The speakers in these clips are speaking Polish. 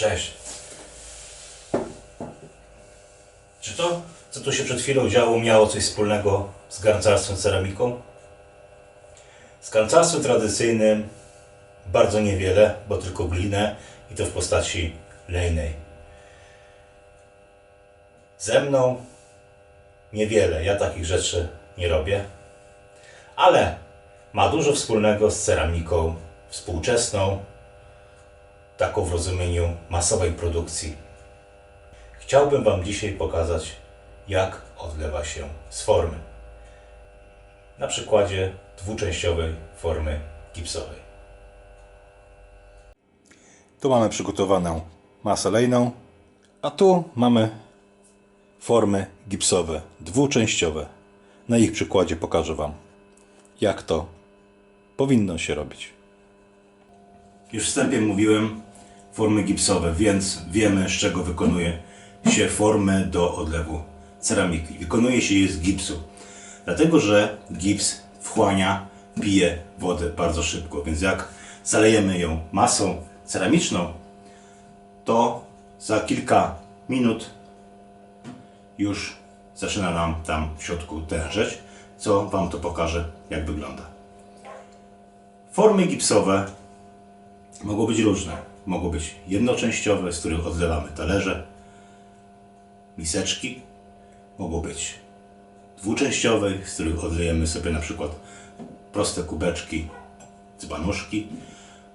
Cześć. Czy to, co tu się przed chwilą działo, miało coś wspólnego z garncarstwem, ceramiką? Z garncarstwem tradycyjnym bardzo niewiele, bo tylko glinę i to w postaci lejnej. Ze mną niewiele, ja takich rzeczy nie robię, ale ma dużo wspólnego z ceramiką współczesną, taką w rozumieniu masowej produkcji. Chciałbym Wam dzisiaj pokazać, jak odlewa się z formy. Na przykładzie dwuczęściowej formy gipsowej. Tu mamy przygotowaną masę lejną, a tu mamy formy gipsowe, dwuczęściowe. Na ich przykładzie pokażę Wam, jak to powinno się robić. Już wstępie mówiłem formy gipsowe, więc wiemy z czego wykonuje się formę do odlewu ceramiki. Wykonuje się je z gipsu, dlatego że gips wchłania, pije wodę bardzo szybko, więc jak zalejemy ją masą ceramiczną, to za kilka minut już zaczyna nam tam w środku tężeć, co Wam to pokażę, jak wygląda. Formy gipsowe mogą być różne. Mogą być jednoczęściowe, z których odlewamy talerze, miseczki. Mogą być dwuczęściowe, z których odlejemy sobie na przykład proste kubeczki, dzbanuszki.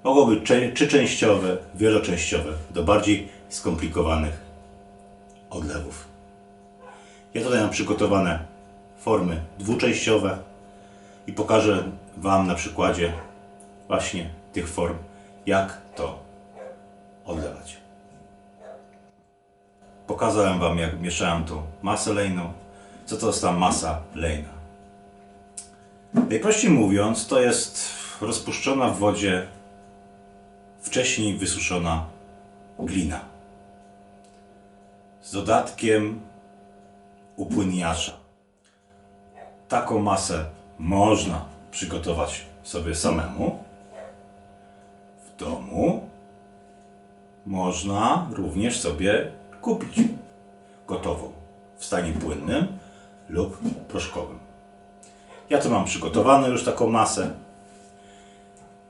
Mogą być trzyczęściowe, wieloczęściowe, do bardziej skomplikowanych odlewów. Ja tutaj mam przygotowane formy dwuczęściowe i pokażę Wam na przykładzie właśnie tych form, jak to odlewać. Pokazałem Wam, jak mieszałem tą masę lejną. Co to jest ta masa lejna? Najprościej mówiąc, to jest rozpuszczona w wodzie wcześniej wysuszona glina z dodatkiem upłynniacza. Taką masę można przygotować sobie samemu w domu. Można również sobie kupić gotową w stanie płynnym lub proszkowym. Ja tu mam przygotowaną już taką masę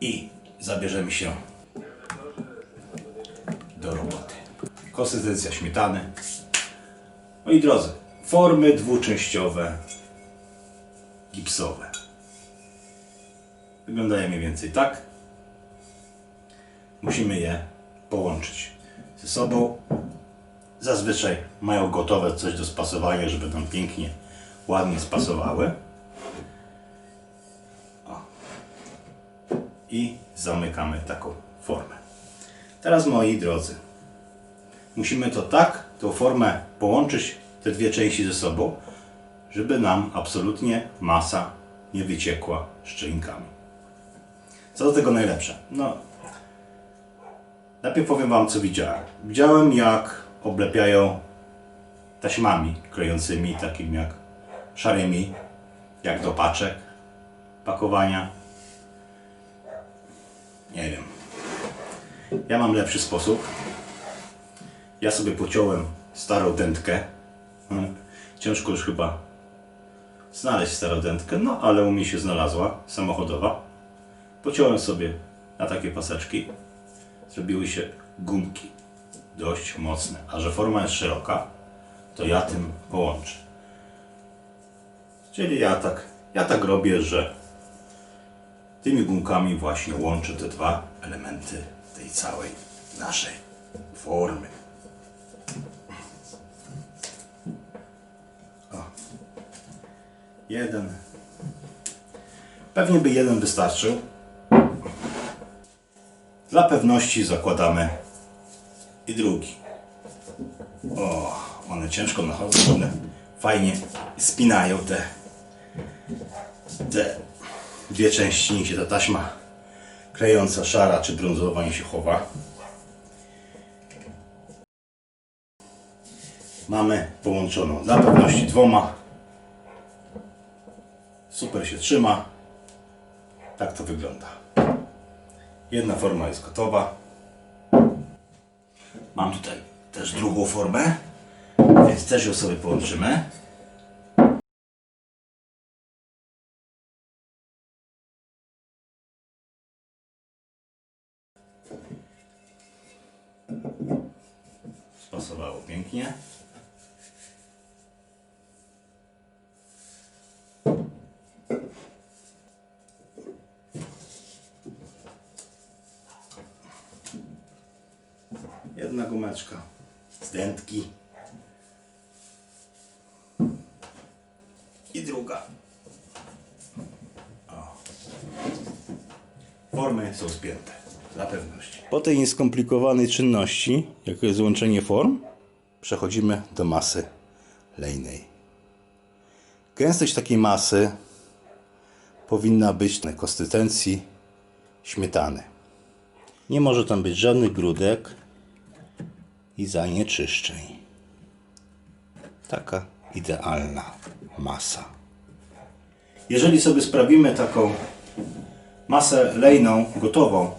i zabierzemy się do roboty. Konsystencja śmietany. Moi drodzy, formy dwuczęściowe, gipsowe. Wyglądają mniej więcej tak. Musimy je połączyć ze sobą. Zazwyczaj mają gotowe coś do spasowania, żeby nam pięknie, ładnie spasowały. O. I zamykamy taką formę. Teraz moi drodzy, musimy to tak, tą formę połączyć, te dwie części ze sobą, żeby nam absolutnie masa nie wyciekła szczelinkami. Co do tego najlepsze? No, najpierw powiem Wam, co widziałem. Widziałem, jak oblepiają taśmami klejącymi, takimi jak szarymi, jak do paczek, pakowania. Nie wiem. Ja mam lepszy sposób. Ja sobie pociąłem starą dętkę. Hmm. Ciężko już chyba znaleźć starą dętkę, no ale u mnie się znalazła, samochodowa. Pociąłem sobie na takie paseczki. Zrobiły się gumki dość mocne. A że forma jest szeroka, to ja tym połączę. Czyli ja tak, ja tak robię, że tymi gumkami właśnie łączę te dwa elementy tej całej naszej formy. O. Jeden. Pewnie by jeden wystarczył. Dla pewności zakładamy i drugi. O, one ciężko nachodzą, one fajnie spinają te, te dwie części, niech się ta taśma klejąca, szara czy brązowa nie się chowa. Mamy połączoną dla pewności dwoma. Super się trzyma. Tak to wygląda. Jedna forma jest gotowa. Mam tutaj też drugą formę, więc też ją sobie połączymy. Spasowało pięknie. Jedna gumeczka z. I druga. O. Formy są spięte, dla pewności. Po tej nieskomplikowanej czynności, jaką jest złączenie form, przechodzimy do masy lejnej. Gęstość takiej masy powinna być na konsystencji śmietany. Nie może tam być żadnych grudek i zanieczyszczeń. Taka idealna masa. Jeżeli sobie sprawimy taką masę lejną, gotową,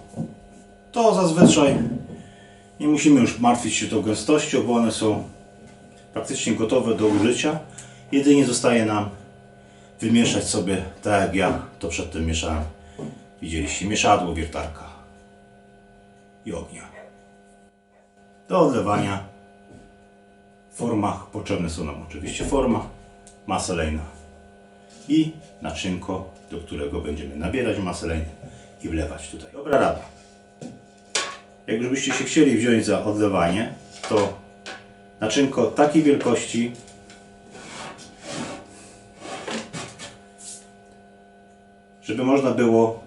to zazwyczaj nie musimy już martwić się tą gęstością, bo one są praktycznie gotowe do użycia. Jedynie zostaje nam wymieszać sobie, tak jak ja to przedtem mieszałem. Widzieliście, mieszadło, wiertarka i ognia. Do odlewania w formach potrzebne są nam oczywiście forma, masa i naczynko, do którego będziemy nabierać masę i wlewać tutaj. Dobra rada. Jak już byście się chcieli wziąć za odlewanie, to naczynko takiej wielkości żeby można było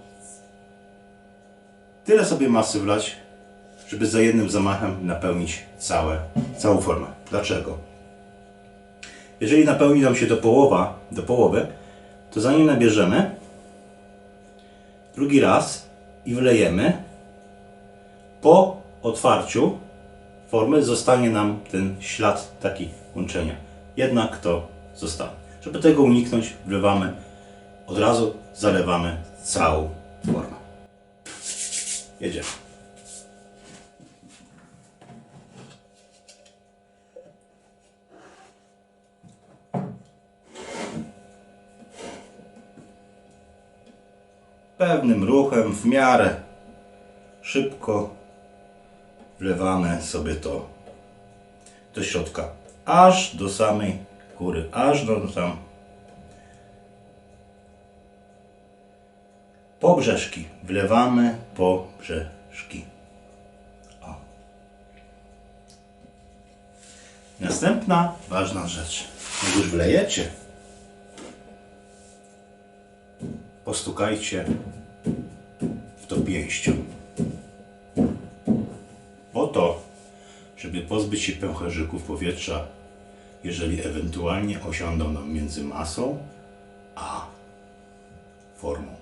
tyle sobie masy wlać, żeby za jednym zamachem napełnić całe, całą formę. Dlaczego? Jeżeli napełni nam się do połowa, do połowy, to zanim nabierzemy, drugi raz i wlejemy, po otwarciu formy zostanie nam ten ślad taki łączenia. Jednak to zostanie. Żeby tego uniknąć, wlewamy od razu, zalewamy całą formę. Jedziemy. Pewnym ruchem, w miarę szybko wlewamy sobie to do środka, aż do samej góry, aż do tam po brzeszki. Wlewamy po brzeszki. O. Następna ważna rzecz. Już wlejecie, postukajcie w to pięścią. Po to, żeby pozbyć się pęcherzyków powietrza, jeżeli ewentualnie osiądą nam między masą a formą.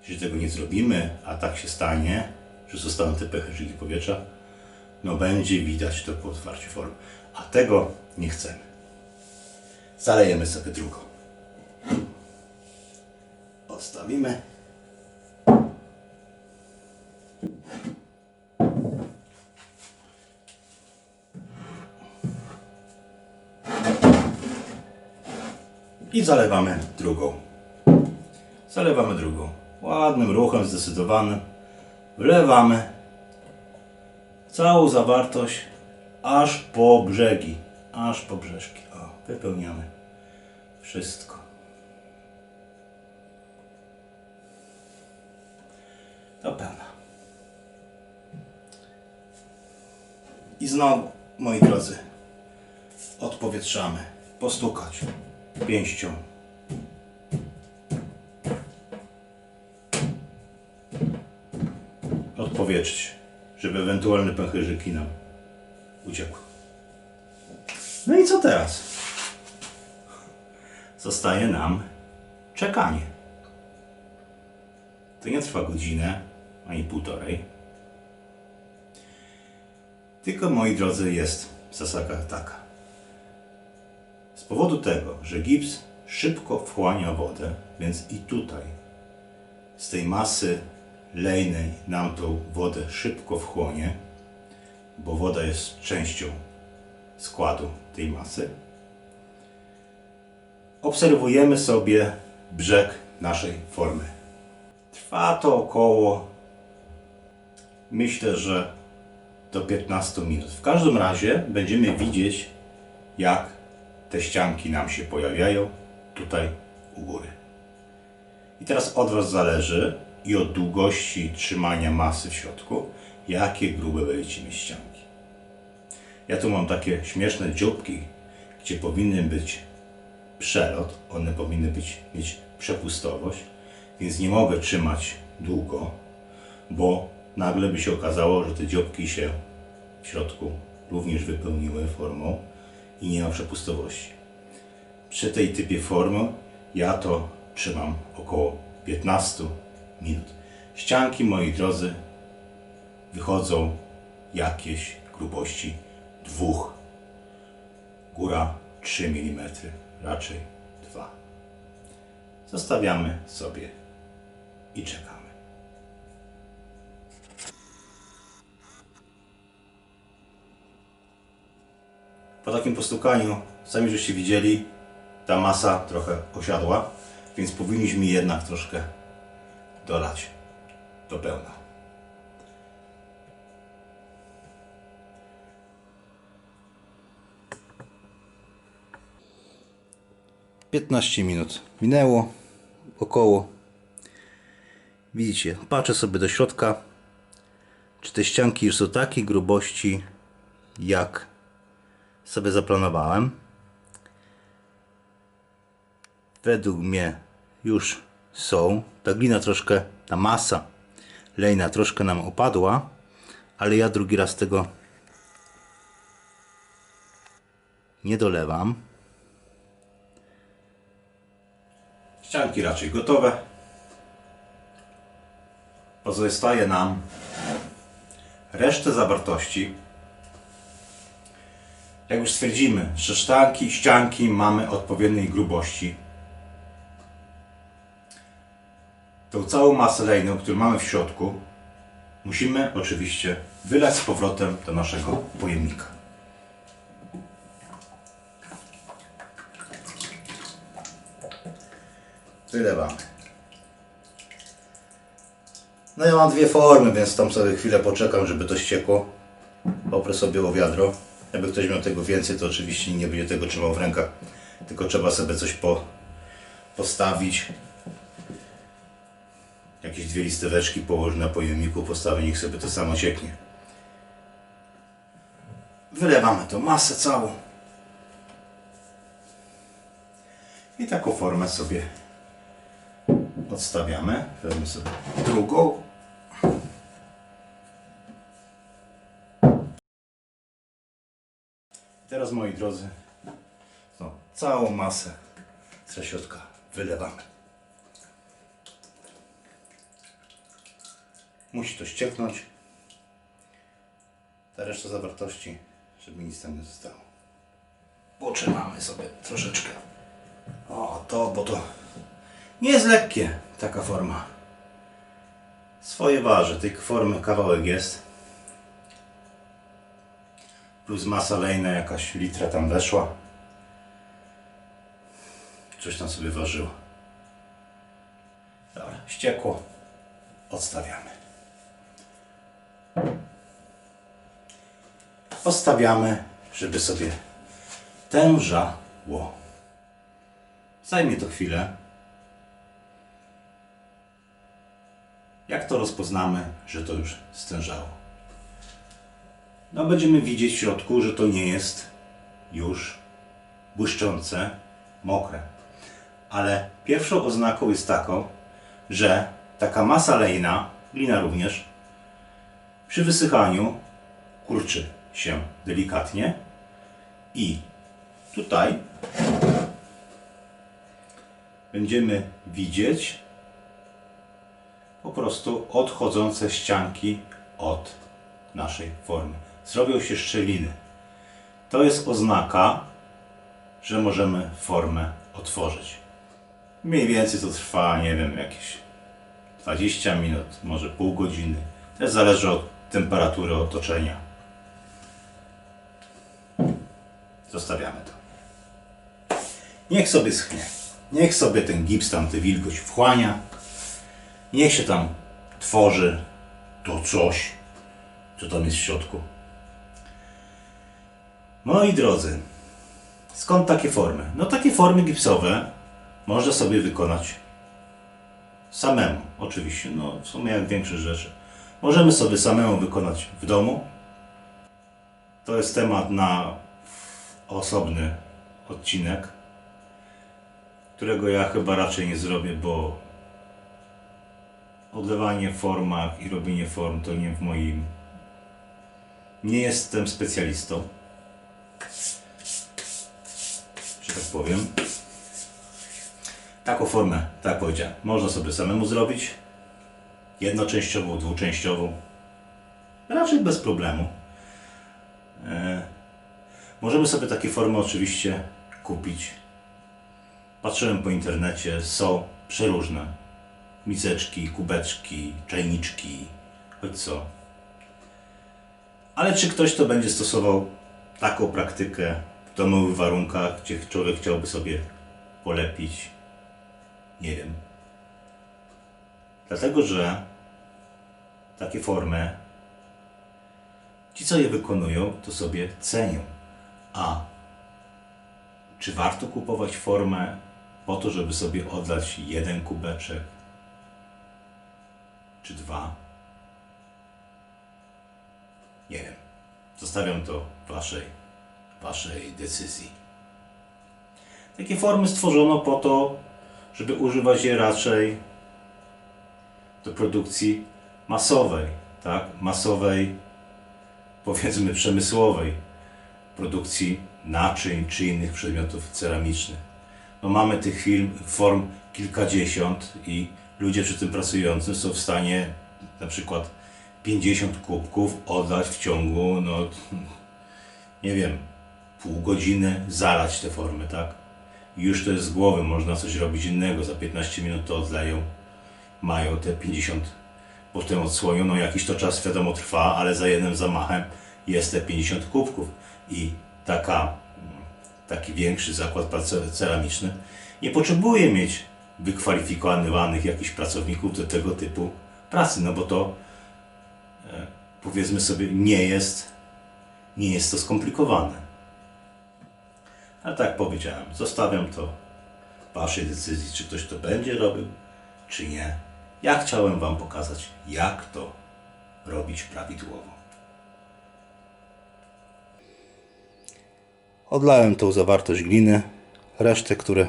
Jeśli tego nie zrobimy, a tak się stanie, że zostaną te pęcherzyki powietrza, no będzie widać to po otwarciu formy. A tego nie chcemy. Zalejemy sobie drugą. Odstawimy. I zalewamy drugą. Zalewamy drugą. Ładnym ruchem, zdecydowanym. Wlewamy całą zawartość aż po brzegi. Aż po brzeszki. O, wypełniamy wszystko. Do pełna. I znowu, moi drodzy, odpowietrzamy. Postukać pięścią. Odpowietrzyć, żeby ewentualne pęcherzyki nam uciekły. No i co teraz? Zostaje nam czekanie. To nie trwa godzinę, ani półtorej. Tylko, moi drodzy, jest zasada taka. Z powodu tego, że gips szybko wchłania wodę, więc i tutaj z tej masy lejnej nam tą wodę szybko wchłonie, bo woda jest częścią składu tej masy. Obserwujemy sobie brzeg naszej formy. Trwa to około, myślę, że do 15 minut. W każdym razie będziemy widzieć, jak te ścianki nam się pojawiają tutaj u góry. I teraz od Was zależy i od długości trzymania masy w środku, jakie grube będziecie mieć ścianki. Ja tu mam takie śmieszne dzióbki, gdzie powinien być przelot, one powinny być, mieć przepustowość, więc nie mogę trzymać długo, bo nagle by się okazało, że te dzióbki się w środku również wypełniły formą i nie ma przepustowości. Przy tej typie formy ja to trzymam około 15 minut. Ścianki, moi drodzy, wychodzą jakieś grubości dwóch. Góra 3 mm, raczej 2. Zostawiamy sobie i czekamy. Po takim postukaniu, sami żeście widzieli, ta masa trochę osiadła, więc powinniśmy jednak troszkę dolać do pełna. Piętnaście minut minęło, około. Widzicie, patrzę sobie do środka, czy te ścianki już są takiej grubości, jak sobie zaplanowałem. Według mnie już są. Ta glina troszkę, ta masa lejna troszkę nam opadła, ale ja drugi raz tego nie dolewam. Ścianki raczej gotowe. Pozostaje nam resztę zawartości jak już stwierdzimy, że sztanki, ścianki mamy odpowiedniej grubości, tą całą masę lejną, którą mamy w środku, musimy oczywiście wylać z powrotem do naszego pojemnika. Wylewamy. No ja mam dwie formy, więc tam sobie chwilę poczekam, żeby to ściekło. Oprę sobie o wiadro. Jakby ktoś miał tego więcej, to oczywiście nie będzie tego trzymał w rękach, tylko trzeba sobie coś po, postawić. Jakieś dwie listeweczki położyć na pojemniku, postawić, niech sobie to samo cieknie. Wylewamy tą masę całą. I taką formę sobie odstawiamy. Wezmę sobie drugą. Teraz moi drodzy, no, całą masę ze środka wylewamy. Musi to ścieknąć. Ta reszta zawartości, żeby nic tam nie zostało. Potrzymamy sobie troszeczkę. O, to, bo to nie jest lekkie taka forma. Swoje waży, tej formy kawałek jest plus masa lejna jakaś litra tam weszła. Coś tam sobie ważyło. Dobra, ściekło. Odstawiamy. Odstawiamy, żeby sobie tężało. Zajmie to chwilę. Jak to rozpoznamy, że to już stężało? No będziemy widzieć w środku, że to nie jest już błyszczące, mokre. Ale pierwszą oznaką jest taką, że taka masa lejna, glina również, przy wysychaniu kurczy się delikatnie i tutaj będziemy widzieć po prostu odchodzące ścianki od naszej formy zrobią się szczeliny. To jest oznaka, że możemy formę otworzyć. Mniej więcej to trwa, nie wiem, jakieś 20 minut, może pół godziny. Też zależy od temperatury otoczenia. Zostawiamy to. Niech sobie schnie. Niech sobie ten gips tam tę wilgoć wchłania. Niech się tam tworzy to coś, co tam jest w środku. Moi drodzy, skąd takie formy? No takie formy gipsowe można sobie wykonać samemu, oczywiście, no w sumie jak większość rzeczy. Możemy sobie samemu wykonać w domu. To jest temat na osobny odcinek, którego ja chyba raczej nie zrobię, bo odlewanie w formach i robienie form to nie w moim. Nie jestem specjalistą. Że tak powiem. Taką formę, tak powiedziałem, można sobie samemu zrobić. Jednoczęściową, dwuczęściową. Raczej bez problemu. E, możemy sobie takie formy oczywiście kupić. Patrzyłem po internecie, są przeróżne. Miseczki, kubeczki, czajniczki, choć co. Ale czy ktoś to będzie stosował taką praktykę w domowych warunkach, gdzie człowiek chciałby sobie polepić? Nie wiem. Dlatego, że takie formy, ci co je wykonują, to sobie cenią. A czy warto kupować formę po to, żeby sobie odlać jeden kubeczek, czy dwa? Nie wiem. Zostawiam to waszej, waszej decyzji. Takie formy stworzono po to, żeby używać je raczej do produkcji masowej, tak? Masowej, powiedzmy przemysłowej produkcji naczyń czy innych przedmiotów ceramicznych. No mamy tych film, form kilkadziesiąt i ludzie przy tym pracujący są w stanie na przykład 50 kubków oddać w ciągu, no nie wiem, pół godziny zalać te formy, tak? Już to jest z głowy, można coś robić innego, za 15 minut to odleją, mają te 50, potem odsłonią, no jakiś to czas wiadomo trwa, ale za jednym zamachem jest te 50 kubków i taka, taki większy zakład ceramiczny nie potrzebuje mieć wykwalifikowanych jakichś pracowników do tego typu pracy, no bo to e, powiedzmy sobie nie jest, nie jest to skomplikowane. Ale tak powiedziałem, zostawiam to Waszej decyzji, czy ktoś to będzie robił, czy nie. Ja chciałem Wam pokazać, jak to robić prawidłowo. Odlałem tą zawartość gliny, resztę, które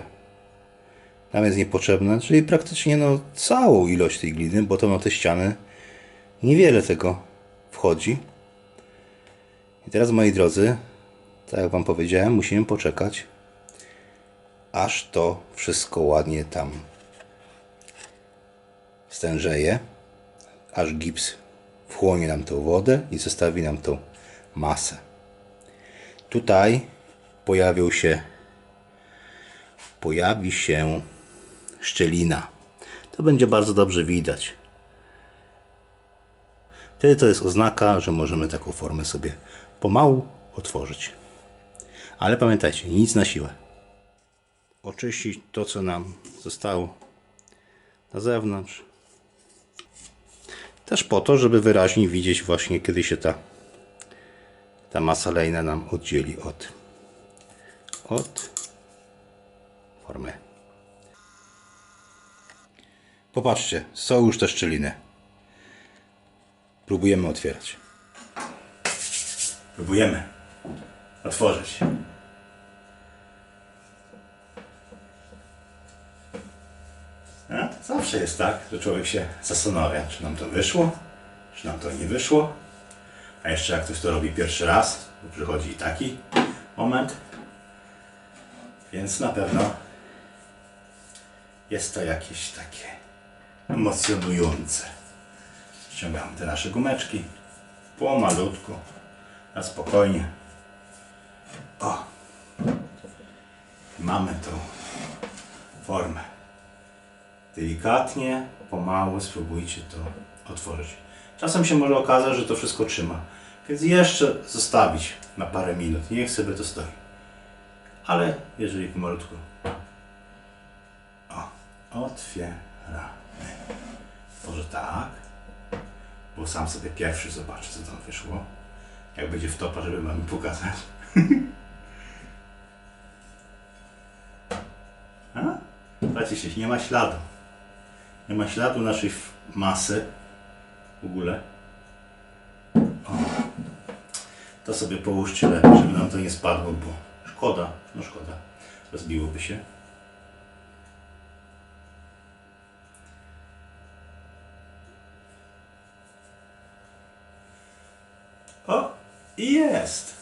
nam jest niepotrzebne, czyli praktycznie no, całą ilość tej gliny, bo to na te ściany niewiele tego wchodzi. I teraz, moi drodzy, tak jak Wam powiedziałem, musimy poczekać, aż to wszystko ładnie tam stężeje, aż gips wchłonie nam tą wodę i zostawi nam tą masę. Tutaj pojawią się pojawi się szczelina. To będzie bardzo dobrze widać. Wtedy to jest oznaka, że możemy taką formę sobie pomału otworzyć. Ale pamiętajcie, nic na siłę. Oczyścić to, co nam zostało na zewnątrz. Też po to, żeby wyraźnie widzieć właśnie, kiedy się ta, ta masa lejna nam oddzieli od, od formy. Popatrzcie, są już te szczeliny. Próbujemy otwierać. Próbujemy otworzyć. Zawsze jest tak, że człowiek się zastanawia, czy nam to wyszło, czy nam to nie wyszło. A jeszcze jak ktoś to robi pierwszy raz, to przychodzi i taki moment. Więc na pewno jest to jakieś takie emocjonujące. Ściągamy te nasze gumeczki pomalutku, na spokojnie. O! Mamy tą formę. Delikatnie, pomału spróbujcie to otworzyć. Czasem się może okazać, że to wszystko trzyma. Więc jeszcze zostawić na parę minut. Niech sobie to stoi. ale jeżeli pomalutku. O, otwieramy. Może tak, bo sam sobie pierwszy zobaczę, co tam wyszło. Jak będzie wtopa, żeby wam pokazać. A? Patrzcie, nie ma śladu. Nie ma śladu naszej masy w ogóle. O. To sobie połóżcie lepiej, żeby nam to nie spadło, bo szkoda, no szkoda, rozbiłoby się. O, i jest.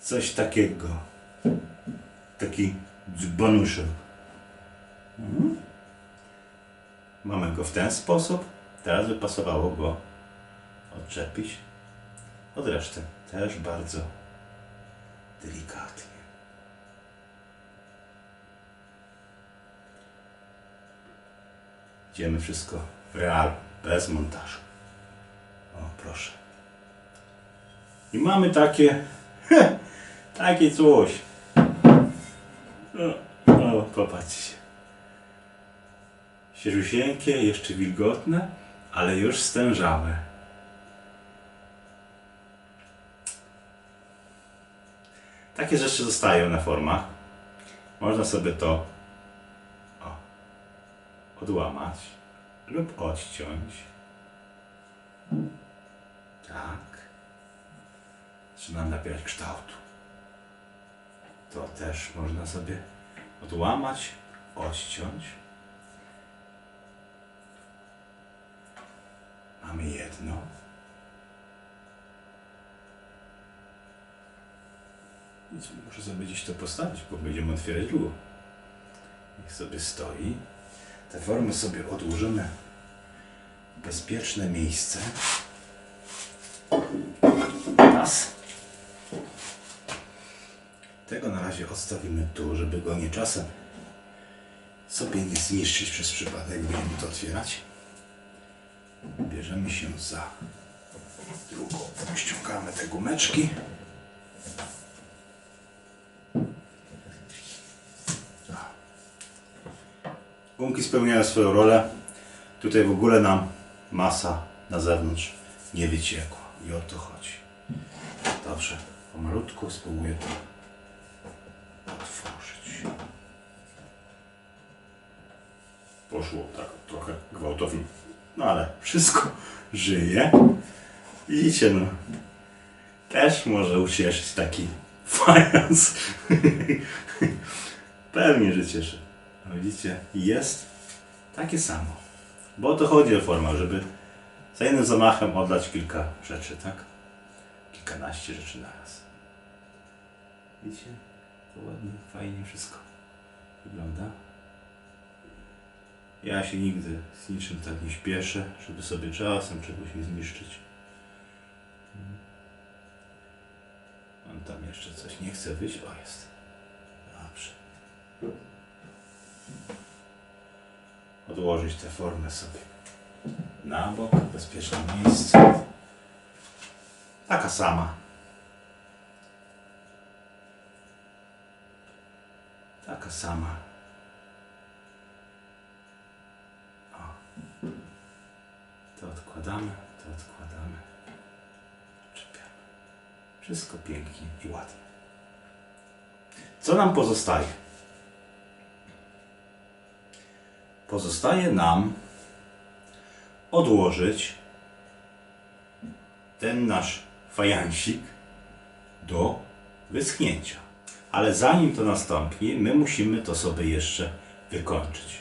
Coś takiego. Taki dzbanuszek. Mhm. Mamy go w ten sposób. Teraz by pasowało go odczepić od reszty. Też bardzo delikatnie. Idziemy wszystko w real, bez montażu. O, proszę. I mamy takie, takie coś. O, o popatrzcie. Świeżusieńkie, jeszcze wilgotne, ale już stężałe. Takie rzeczy zostają na formach. Można sobie to o, odłamać lub odciąć. Tak. Zaczyna nabierać kształtu. To też można sobie odłamać, odciąć. Mamy jedno. Nic, Muszę sobie gdzieś to postawić, bo będziemy otwierać długo. Niech sobie stoi. Te formy sobie odłożymy w bezpieczne miejsce. Raz. Tego na razie odstawimy tu, żeby go nie czasem sobie nie zniszczyć przez przypadek, będziemy to otwierać. Bierzemy się za drugą. Ściągamy te gumeczki. Gumki spełniają swoją rolę. Tutaj w ogóle nam masa na zewnątrz nie wyciekła. I o to chodzi. Dobrze, pomalutku spróbuję to otworzyć. Poszło tak trochę gwałtownie. No ale wszystko żyje. Widzicie no. Też może ucieszyć taki fajans. Pewnie, że cieszy. No widzicie, jest takie samo. Bo o to chodzi o formę, żeby za jednym zamachem oddać kilka rzeczy, tak? Kilkanaście rzeczy naraz. Widzicie? To ładnie, fajnie wszystko wygląda. Ja się nigdy z niczym tak nie śpieszę, żeby sobie czasem czegoś nie zniszczyć. On tam jeszcze coś nie chce wyjść. O, jest. Dobrze. Odłożyć tę formę sobie na bok, bezpieczne miejsce. Taka sama. Taka sama. O. To odkładamy, to odkładamy. Czepiamy. Wszystko pięknie i ładnie. Co nam pozostaje? Pozostaje nam odłożyć ten nasz fajansik do wyschnięcia. Ale zanim to nastąpi, my musimy to sobie jeszcze wykończyć.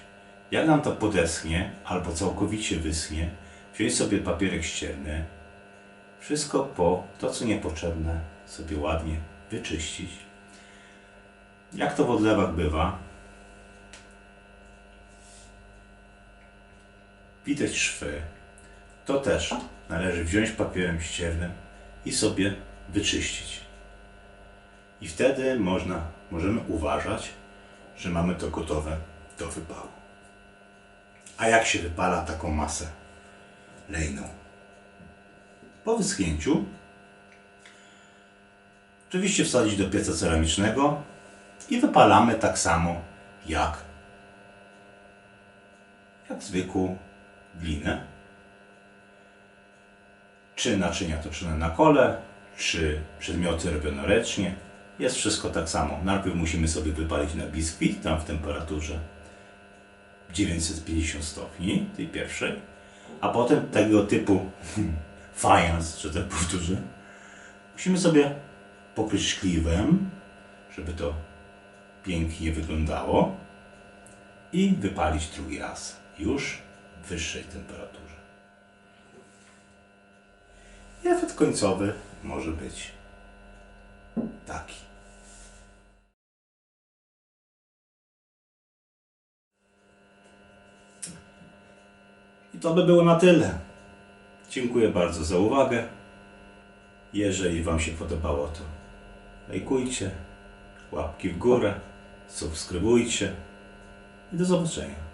Jak nam to podeschnie, albo całkowicie wyschnie, wziąć sobie papierek ścierny, wszystko po to, co niepotrzebne, sobie ładnie wyczyścić. Jak to w odlewach bywa, widać szwy, to też należy wziąć papierem ściernym i sobie wyczyścić. I wtedy można, możemy uważać, że mamy to gotowe do wypału. A jak się wypala taką masę lejną? Po wyschnięciu Oczywiście wsadzić do pieca ceramicznego i wypalamy tak samo jak, jak zwykłą glinę. Czy naczynia toczone na kole, czy przedmioty robione ręcznie. Jest wszystko tak samo. Najpierw musimy sobie wypalić na biskwit, tam w temperaturze 950 stopni, tej pierwszej, a potem tego typu fajans, że tak powtórzę, musimy sobie pokryć szkliwem, żeby to pięknie wyglądało i wypalić drugi raz, już w wyższej temperaturze. I efekt końcowy może być taki. I to by było na tyle. Dziękuję bardzo za uwagę. Jeżeli Wam się podobało, to lajkujcie, łapki w górę, subskrybujcie i do zobaczenia.